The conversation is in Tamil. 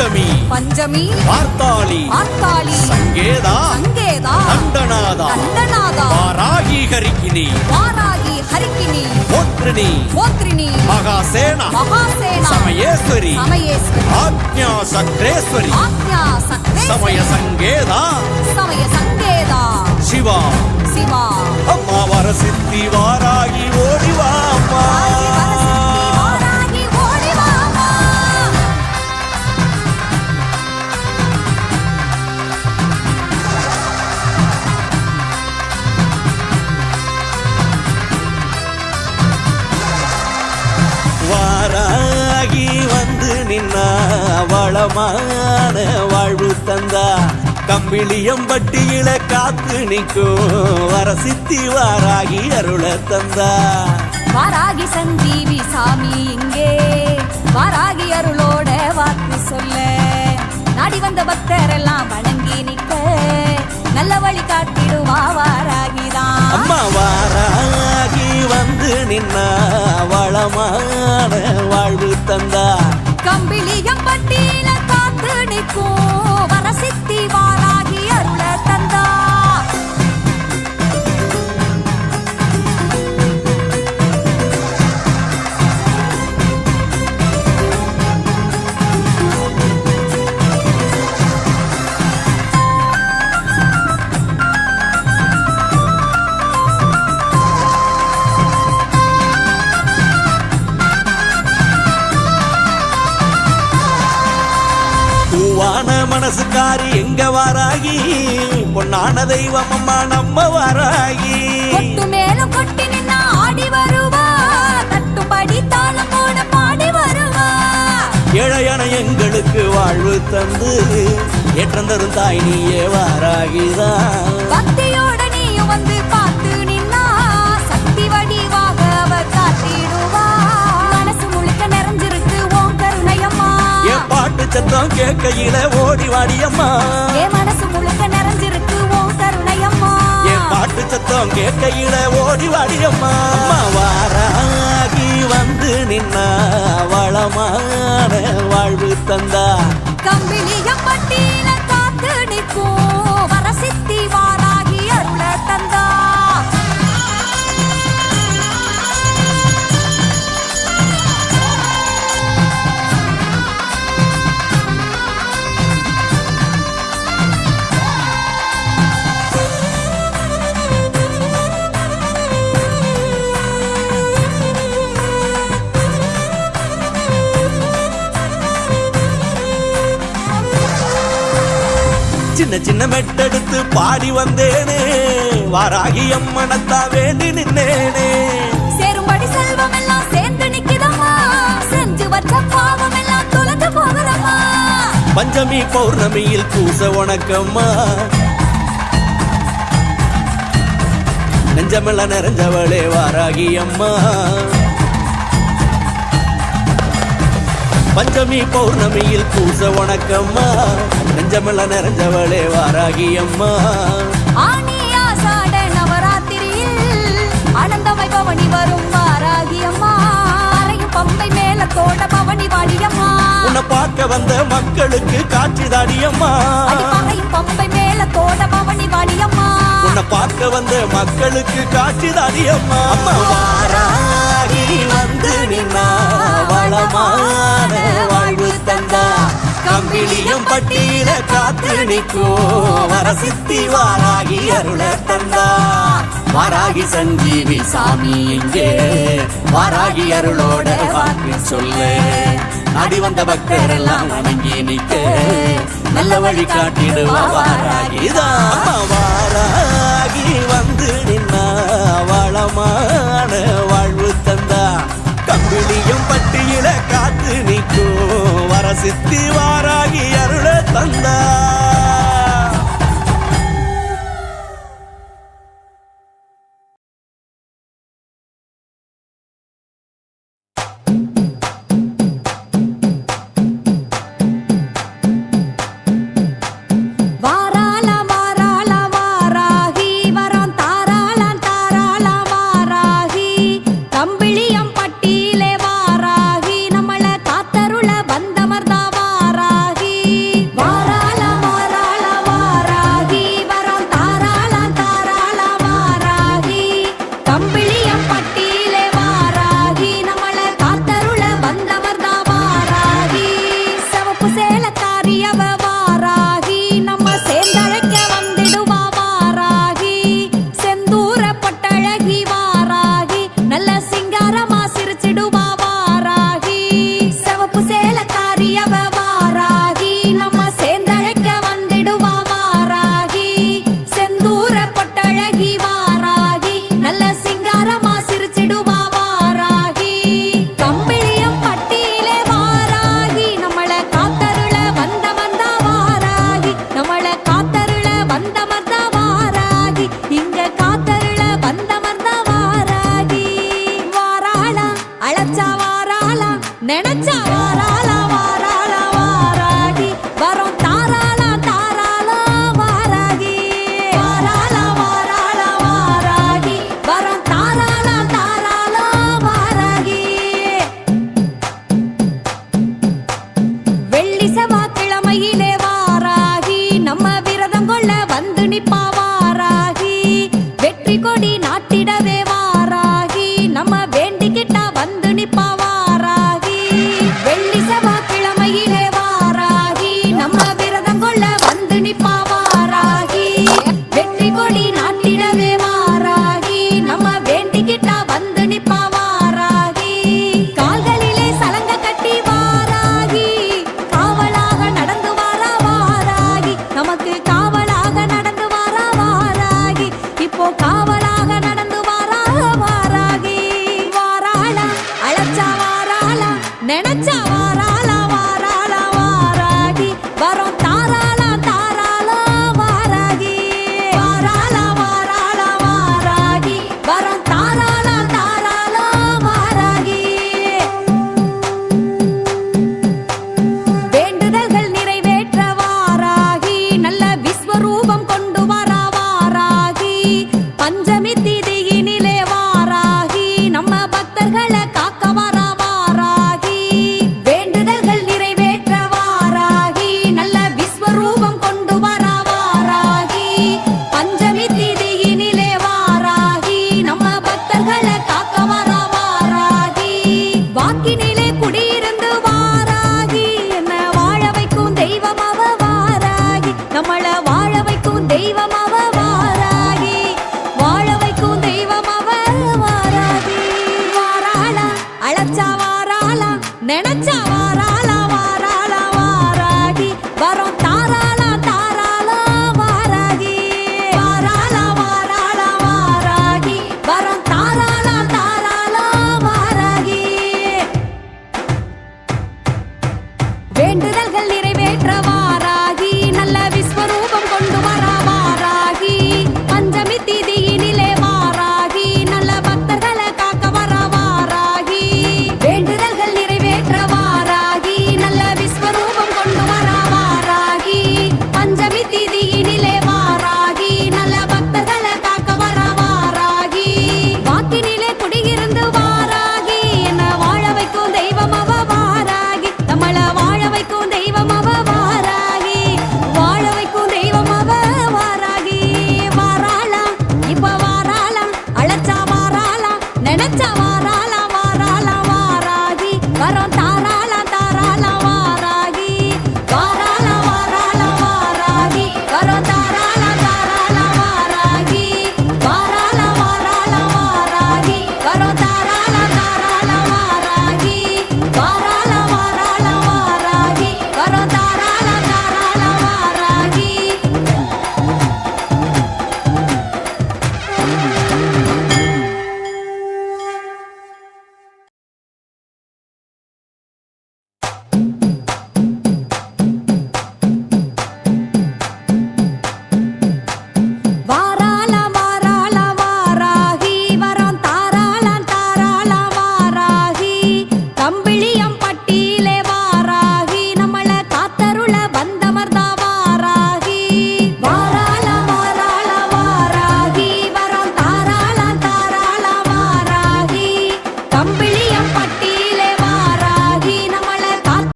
பஞ்சமி. பஞ்சமி. பார்த்தாளி. ஆத்தாளி சங்கேதா. சங்கேதா. கண்டநாதா கண்டநாதா வாராகி ஹரிக்கினி. வாராகி ஹரிக்கினி. போத்ரிணி போத்ரிணி மகாசேனா. மகாசேனா. சமயேஸ்வரி. சமயேஸ்வரி. ஆக்ஞா சக்ரேஸ்வரி. ஆக்ஞா சக்ரே சமய சங்கேதா. சமய சங்கேதா. சிவா. சிவா. அம்மா வர சித்தி வாராகி ஓடிவா அம்மா வளமான வாழ்வு தந்தா. கம்பிளியம் பட்டியில காத்து நிற்கும். வர சித்தி வாராகி அருள தந்தா. வாராகி சஞ்சீவி சாமி இங்கே. வாராகி அருளோட வாக்கு சொல்ல. நாடி வந்த பக்தரெல்லாம் வணங்கி நிற்க. நல்ல வழி காட்டிடுவா வாராகிதான் அம்மா வாராகி வந்து நின்னா. வளமான வாழ்வு தந்தா. கம்பிளியம் பட்டியில காத்து நிற்கும். வரசித்தி வாராகி அருள மனசுக்காரி எங்க வாராகி? பொன்னான தெய்வம் அம்மா நம்ம வாராகி. கொட்டு மேலும் கொட்டி நின்னா ஆடி வருவா. தட்டுப்படி தாளம் போட பாடி வருவா. ஏழையான எங்களுக்கு வாழ்வு தந்து ஏற்றம் தரும் தாய் நீயே வாராகிதான். பக்தியோட நீயும் வந்து பார்த்து பாட்டு சத்தம் கேட்கையில ஓடி வாடியம்மா. என் மனசு முழுக்க நிறைஞ்சிருக்கு ஓம் கருணையம்மா. என் பாட்டு சத்தம் கேட்கையில ஓடி வாடியம்மா. அம்மா வாராகி வந்து நின்னா வளமான வாழ்வு தந்தா. சின்ன சின்ன மெட்டெடுத்து பாடி வந்தேனே. வாராகி அம்மனத்தா வேண்டி நின்னேனே. சேரும்படி செல்வம் எல்லாம் சேர்ந்து நிக்குதம்மா செஞ்சு வச்ச பாவம் எல்லாம் தொலைஞ்சு போகுதம்மா பஞ்சமி பௌர்ணமியில் பூச உனக்கம்மா நெஞ்சமெல்ல நிறைஞ்சவளே வாராகி அம்மா. பஞ்சமி பௌர்ணமியில் பூச உனக்கம்மா நெஞ்சமெல்ல நிறைஞ்சவளே வாராகி அம்மா பவனி வரும் வாராகி அம்மா பம்பை மேலத்தோட பவனி வாடியம்மா உன்னை பார்க்க வந்த மக்களுக்கு காட்சி தாடியம்மா. பம்பை மேலத்தோட பவனி வாடியம்மா உன்னை பார்க்க வந்த மக்களுக்கு காட்சி தாடியம்மா. அம்மா வாராகி வந்து நின்னா தந்தா கம்பிளியம் பட்டியில காத்து நிற்கும் வரசித்தி வாராகி அருள தந்தா. வாராகி சஞ்சீவி சாமி இங்கே வாராகி அருளோட வாக்கு சொல்லு. அடி வந்த பக்தர் எல்லாம் வணங்கி நிக்க நல்ல வழி காட்டிடுவா வாராகிதான் வாராகி வந்து நின்னா வளமான வாழ்வு தந்தா. கம்பிளியும் பட்டியில காத்து நிற்கும். சித்தி வாராகி அருள தந்தா